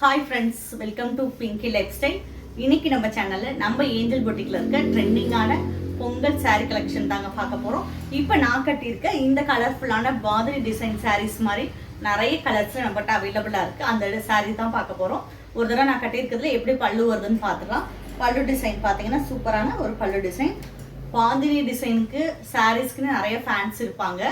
Hi friends welcome to Pinky lifestyle இன்னைக்கு நம்ம சேனல்ல நம்ம ஏஞ்சல் பொட்டிக்ல இருக்க ட்ரெண்டிங்கான பொங்கல் saree கலெக்ஷன் தாங்க பார்க்க போறோம். இப்போ நான் கட்டியிருக்க இந்த கலர்ஃபுல்லான பாதிரி டிசைன் சாரீஸ் மாதிரி நிறைய கலர்ஸ் நம்மகிட்ட அவைலபிளா இருக்கு. அந்த சாரீ தான் பார்க்க போறோம். ஒரு தடவை நான் கட்டியிருக்கிறதுல எப்படி பல்லு வருதுன்னு பார்த்துக்கலாம். பல்லு டிசைன் பார்த்தீங்கன்னா சூப்பரான ஒரு பல்லு டிசைன் பாந்தினி டிசைனுக்கு சாரீஸ்க்குன்னு நிறைய ஃபேன்ஸ் இருப்பாங்க.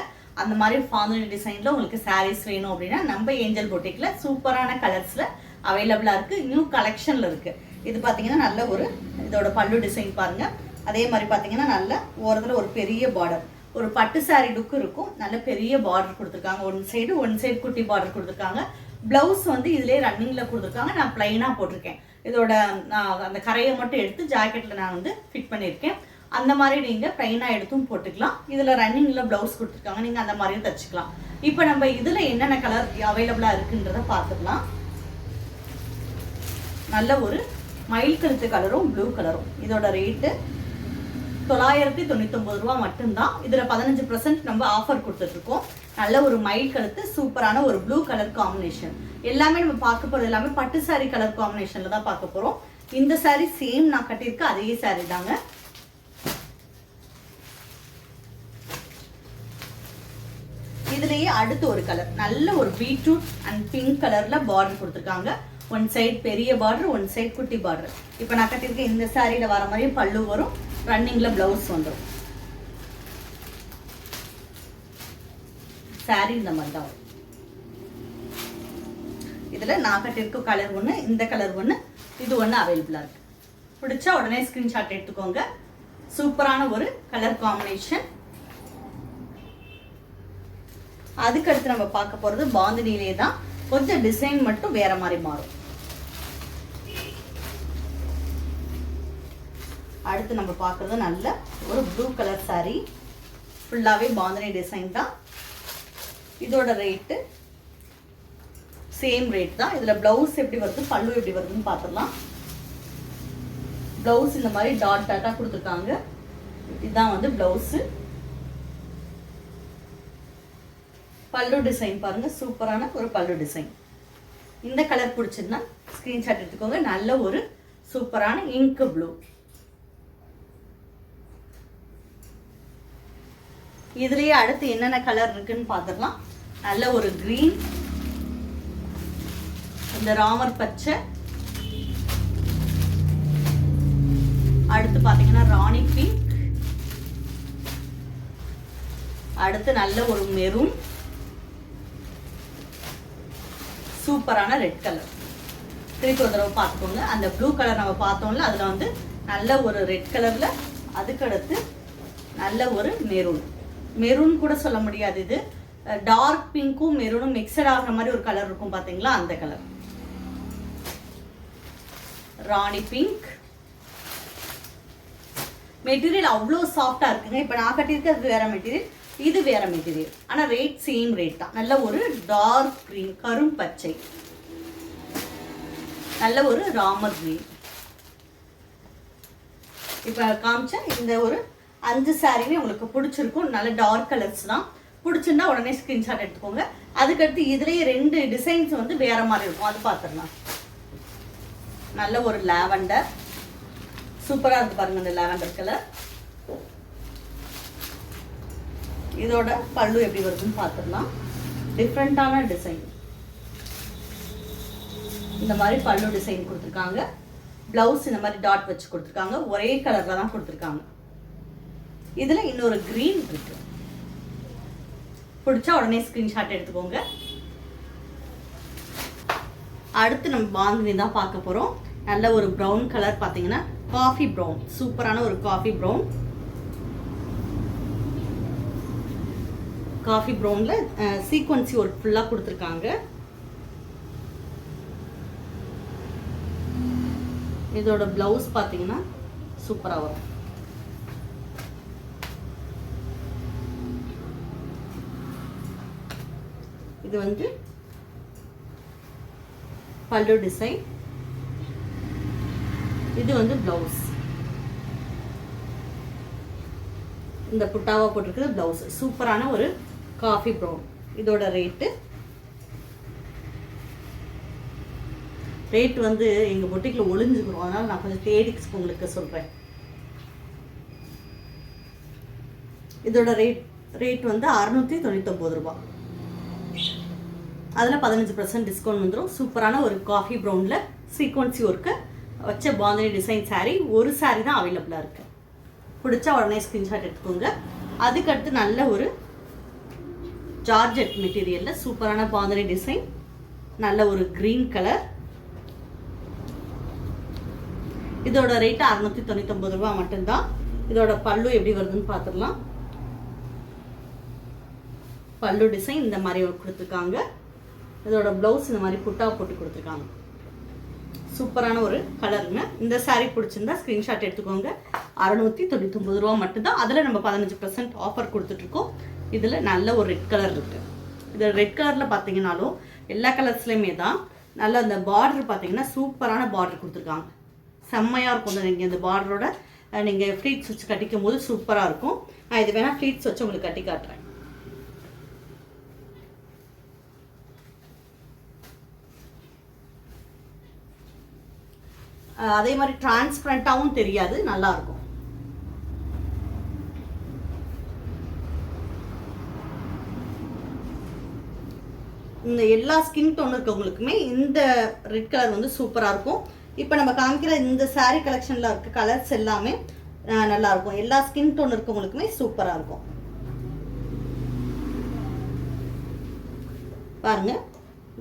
அந்த மாதிரி பாந்தினி டிசைனில் உங்களுக்கு சாரீஸ் வேணும் அப்படின்னா நம்ம ஏஞ்சல் பொட்டிக்கில் சூப்பரான கலர்ஸில் அவைலபிளாக இருக்குது நியூ கலெக்ஷனில் இருக்குது இது பார்த்தீங்கன்னா நல்ல ஒரு இதோட பல்லு டிசைன் பாருங்கள் அதே மாதிரி பார்த்தீங்கன்னா நல்ல ஓரத்தில் ஒரு பெரிய பார்டர் ஒரு பட்டு சாரீ லுக்கு இருக்கும். நல்ல பெரிய பார்டர் கொடுத்துருக்காங்க. ஒன் சைடு ஒன் சைடு குட்டி பார்டர் கொடுத்துருக்காங்க. ப்ளவுஸ் வந்து இதிலே ரன்னிங்கில் கொடுத்துருக்காங்க. நான் ப்ளைனாக போட்டிருக்கேன். இதோட நான் அந்த கரையை மட்டும் எடுத்து ஜாக்கெட்டில் நான் வந்து ஃபிட் பண்ணியிருக்கேன். அந்த மாதிரி நீங்கள் ப்ளைனாக எடுத்தும் போட்டுக்கலாம். இதில் ரன்னிங்கில் ப்ளவுஸ் கொடுத்துருக்காங்க. நீங்கள் அந்த மாதிரியும் தச்சுக்கலாம். இப்போ நம்ம இதில் என்னென்ன கலர் அவைலபிளாக இருக்குன்றதை பார்த்துக்கலாம். நல்ல ஒரு மயில் கழுத்து கலரும் ப்ளூ கலரும் இதோட ரேட்டு தொள்ளாயிரத்தி தொண்ணூத்தொம்பது ரூபா மட்டும்தான். இதில் பதினஞ்சு பர்சன்ட் நம்ம ஆஃபர் கொடுத்துட்ருக்கோம். நல்ல ஒரு மயில் கழுத்து சூப்பரான ஒரு ப்ளூ கலர் காம்பினேஷன் எல்லாமே நம்ம பார்க்க போகிறது எல்லாமே பட்டு சாரீ கலர் காம்பினேஷனில் தான் பார்க்க போகிறோம் இந்த சாரீ சேம் நான் கட்டியிருக்க அதே சாரீ தாங்க. இதுலயே அடுத்து ஒரு கலர் நல்ல ஒரு பீட்ரூட் அண்ட் பிங்க் கலர்ல பார்டர் கொடுத்துருக்காங்க. ஒன் சைட் பெரிய பார்டர் ஒன் சைட் குட்டி பார்டர் இப்போ நான் கட்டியிருக்க இந்த சாரியில் வர மாதிரியும் பல்லு வரும் ரன்னிங்கில் ப்ளவுஸ் வந்துடும் சாரி இந்த மாதிரி தான் வரும். இதில் நான் கட்டியிருக்க கலர் ஒன்று இந்த கலர் ஒன்று இது ஒன்று அவைலபிளாக இருக்கு. பிடிச்சா உடனே ஸ்கிரீன்ஷாட் எடுத்துக்கோங்க. சூப்பரான ஒரு கலர் காம்பினேஷன் அதுக்கடுத்து நம்ம பார்க்க போகிறது பாந்தினிலே தான் கொஞ்சம் டிசைன் மட்டும் வேற மாதிரி மாறும். அடுத்து நம்ம பார்க்குறது நல்ல ஒரு ப்ளூ கலர் saree. ஃபுல்லாகவே பாந்தனி டிசைன் தான். இதோட ரேட்டு சேம் ரேட் தான். இதில் ப்ளவுஸ் எப்படி வருது பல்லு எப்படி வருதுன்னு பார்த்துடலாம். ப்ளவுஸ் இந்த மாதிரி டாட் டாட்டாக கொடுத்துருக்காங்க. இதுதான் வந்து ப்ளவுஸு பல்லு டிசைன் பாருங்கள் சூப்பரான ஒரு பல்லு டிசைன் இந்த கலர் பிடிச்சிருந்தா ஸ்க்ரீன்ஷாட் எடுத்துக்கோங்க. நல்ல ஒரு சூப்பரான இங்கு ப்ளூ இதுலேயே அடுத்து என்னென்ன கலர் இருக்குன்னு பார்த்துடலாம் நல்ல ஒரு க்ரீன் இந்த ராமர் பச்சை. அடுத்து பார்த்தீங்கன்னா ராணி பிங்க் அடுத்து நல்ல ஒரு மெரூன் சூப்பரான ரெட் கலர். திருப்பி ஒரு தடவை பார்த்துக்கோங்க. அந்த ப்ளூ கலர் நம்ம பார்த்தோம்ல அதில் வந்து நல்ல ஒரு ரெட் கலரில் அதுக்கடுத்து நல்ல ஒரு மெரூன். மெரூன் கூட சொல்ல முடியாது இது. டார்க் பிங்க்கும் மெரூனும் மிக்சட் ஆகிற மாதிரி ஒரு கலர் இருக்கும் பார்த்தீங்களா அந்த கலர். ராணி பிங்க் மெட்டீரியல் அவ்வளோ சாஃப்டாக இருக்குங்க. இப்போ நான் கட்டியிருக்கிறது வேறு மெட்டீரியல். இது வேற மெட்டீரியல் ஆனால் ரேட் சேம் ரேட் தான். நல்ல ஒரு டார்க் க்ரீன் கரும் பச்சை. நல்ல ஒரு ராமர் க்ரீன் இப்போ காமிச்சா இந்த ஒரு அஞ்சு சாரியுமே உங்களுக்கு பிடிச்சிருக்கும். நல்ல டார்க் கலர்ஸ் தான். பிடிச்சிருந்தா உடனே ஸ்க்ரீன்ஷாட் எடுத்துக்கோங்க. அதுக்கடுத்து இதுலேயே ரெண்டு டிசைன்ஸ் வந்து வேற மாதிரி இருக்கும். அது பார்த்துடலாம் நல்ல ஒரு லாவெண்டர் சூப்பராக இருக்கு பாருங்க இந்த லாவெண்டர் கலர் இதோட பல்லு எப்படி வருதுன்னு பார்த்துடலாம். டிஃப்ரெண்ட்டான டிசைன் இந்த மாதிரி பல்லு டிசைன் கொடுத்துருக்காங்க. ப்ளவுஸ் இந்த மாதிரி டாட் வச்சு கொடுத்துருக்காங்க. ஒரே கலரில் தான் கொடுத்துருக்காங்க. இதில் இன்னொரு க்ரீன் இருக்கு. பிடிச்சா உடனே ஸ்க்ரீன்ஷாட் எடுத்துக்கோங்க. அடுத்து நம்ம பாந்தினி தான் பார்க்க போகிறோம் நல்ல ஒரு ப்ரௌன் கலர் பார்த்தீங்கன்னா காஃபி ப்ரௌன் சூப்பரான ஒரு காஃபி ப்ரௌன் காஃபி ப்ரௌனில் சீக்வன்சி ஒர்க் ஃபுல்லாக கொடுத்துருக்காங்க. இதோட ப்ளவுஸ் பார்த்தீங்கன்னா சூப்பராக வரும். இது வந்து பல்லு டிசைன் இது வந்து ப்ளவுஸ் இந்த புட்டாவா போட்டிருக்கிற ப்ளவுஸ் சூப்பரான ஒரு காஃபி ப்ரௌன். இதோட ரேட்டு ரேட் வந்து எங்கள் பொட்டிக்கில் ஒளிஞ்சுக்கிறோம் அதனால் நான் கொஞ்சம் தேடி உங்களுக்கு சொல்கிறேன் இதோட ரேட் ரேட் வந்து அறநூற்றி தொண்ணூத்தொம்பது ரூபா. அதில் பதினஞ்சு பர்சன்ட் டிஸ்கவுண்ட் வந்துடும் சூப்பரான ஒரு காஃபி ப்ரௌனில் சீக்வன்சி ஒர்க்கு வச்ச பாந்தனி டிசைன் சாரீ ஒரு சாரீ தான் அவைலபிளாக இருக்குது பிடிச்சா உடனே ஸ்க்ரீன்ஷாட் எடுத்துக்கோங்க. அதுக்கடுத்து நல்ல ஒரு ஜார்ஜெட் மெட்டீரியலில் சூப்பரான பாதனை டிசைன் நல்ல ஒரு க்ரீன் கலர் இதோட ரேட்டு அறுநூத்தி தொண்ணூத்தொம்பது ரூபா மட்டும்தான். இதோட பல்லு எப்படி வருதுன்னு பார்த்துடலாம் பல்லு டிசைன் இந்த மாதிரி கொடுத்துருக்காங்க. இதோட ப்ளவுஸ் இந்த மாதிரி புட்டா போட்டு கொடுத்துருக்காங்க. சூப்பரான ஒரு கலருங்க இந்த சாரீ பிடிச்சிருந்தா ஸ்க்ரீன்ஷாட் எடுத்துக்கோங்க. அறநூற்றி தொண்ணூத்தொம்பது ரூபா மட்டும்தான். அதில் நம்ம பதினஞ்சு பர்சன்ட் ஆஃபர் கொடுத்துட்ருக்கோம் இதில் நல்ல ஒரு ரெட் கலர் இருக்குது இது ரெட் கலரில் பார்த்தீங்கன்னாலும் எல்லா கலர்ஸ்லையுமே தான் நல்ல அந்த பார்டர் பார்த்தீங்கன்னா சூப்பரான பார்டர் கொடுத்துருக்காங்க. செம்மையாக இருக்கும் நீங்கள் இந்த பார்டரோட நீங்கள் ஃப்ளீட்ஸ் வச்சு கட்டிக்கும் போது சூப்பராக இருக்கும். நான் இது வேணால் ஃப்ளீட்ஸ் வச்சு உங்களுக்கு கட்டி காட்டுறேன். அதே மாதிரி டிரான்ஸ்பரண்ட்டாகவும் தெரியாது நல்லாயிருக்கும் இருக்கும் இந்த எல்லா ஸ்கின் டோன் இருக்கவங்களுக்குமே இந்த ரெட் கலர் வந்து சூப்பராக இருக்கும். இப்போ நம்ம காமிக்கிற இந்த சாரீ கலெக்ஷனில் இருக்க கலர்ஸ் எல்லாமே நல்லா இருக்கும். எல்லா ஸ்கின் டோன் இருக்கவங்களுக்குமே சூப்பராக இருக்கும். பாருங்க.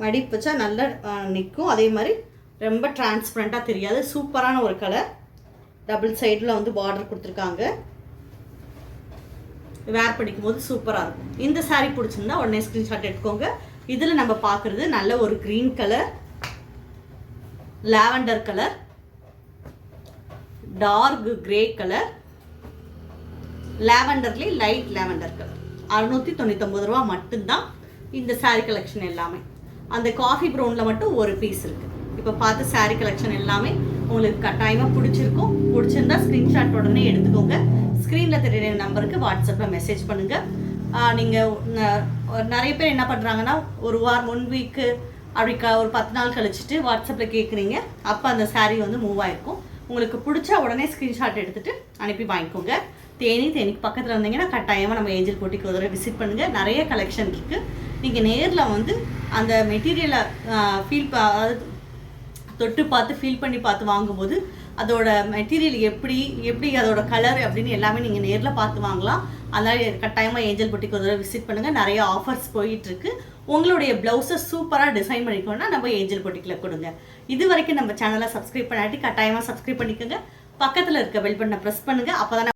மடிப்பு வச்சா நல்லா நிற்கும் அதே மாதிரி ரொம்ப டிரான்ஸ்பரண்ட்டாக தெரியாது. சூப்பரான ஒரு கலர் டபுள் சைடில் வந்து பார்டர் கொடுத்துருக்காங்க. வேர் படிக்கும்போது சூப்பராக இருக்கும். இந்த சாரீ பிடிச்சிருந்தா உடனே ஸ்க்ரீன்ஷாட் எடுத்துக்கோங்க. இதில் நம்ம பார்க்குறது நல்ல ஒரு green colour lavender colour dark grey colour லாவெண்டர்லேயே light lavender colour அறுநூற்றி தொண்ணூத்தொம்பது ரூபா மட்டும்தான் இந்த சாரீ கலெக்ஷன் எல்லாமே. அந்த காஃபி ப்ரௌனில் மட்டும் ஒரு பீஸ் இருக்குது இப்போ பார்த்து சாரீ கலெக்ஷன் எல்லாமே உங்களுக்கு கட்டாயமாக பிடிச்சிருக்கும். பிடிச்சிருந்தா ஸ்க்ரீன்ஷாட் உடனே எடுத்துக்கோங்க. ஸ்க்ரீனில் தெரியுற நம்பருக்கு வாட்ஸ்அப்பில் மெசேஜ் பண்ணுங்கள் நீங்கள் நிறைய பேர் என்ன பண்ணுறாங்கன்னா ஒரு வாரம் ஒன் வீக்கு அப்படி க ஒரு பத்து நாள் கழிச்சிட்டு வாட்ஸ்அப்பில் கேட்குறீங்க அப்போ அந்த சாரீ வந்து மூவ் ஆயிருக்கும். உங்களுக்கு பிடிச்சா உடனே ஸ்க்ரீன்ஷாட் எடுத்துகிட்டு அனுப்பி வாங்கிக்கோங்க. தேனி தேனிக்கு பக்கத்தில் வந்தீங்கன்னா கட்டாயமாக நம்ம ஏஞ்சல் போட்டிக்கு ஒரு விசிட் பண்ணுங்கள் நிறைய கலெக்ஷன் இருக்குது நீங்கள் நேரில் வந்து அந்த மெட்டீரியலை ஃபீல் அதாவது தொட்டு பார்த்து ஃபீல் பண்ணி பார்த்து வாங்கும்போது அதோட மெட்டீரியல் எப்படி எப்படி அதோட கலர் அப்படின்னு எல்லாமே நீங்கள் நேரில் பார்த்து வாங்கலாம். அதனால் கட்டாயமாக ஏஞ்சல் பொட்டிக்கு ஒரு தடவை விசிட் பண்ணுங்கள் நிறைய ஆஃபர்ஸ் போயிட்டுருக்கு. உங்களுடைய ப்ளவுஸை சூப்பராக டிசைன் பண்ணிக்கணும்னா நம்ம ஏஞ்சல் பொட்டிக்கில் கொடுங்க. இது வரைக்கும் நம்ம சேனலை சப்ஸ்கிரைப் பண்ணாட்டி கட்டாயமாக சப்ஸ்கிரைப் பண்ணிக்கோங்க. பக்கத்தில் இருக்க பெல் பட்டனை ப்ரெஸ் பண்ணுங்கள் அப்போ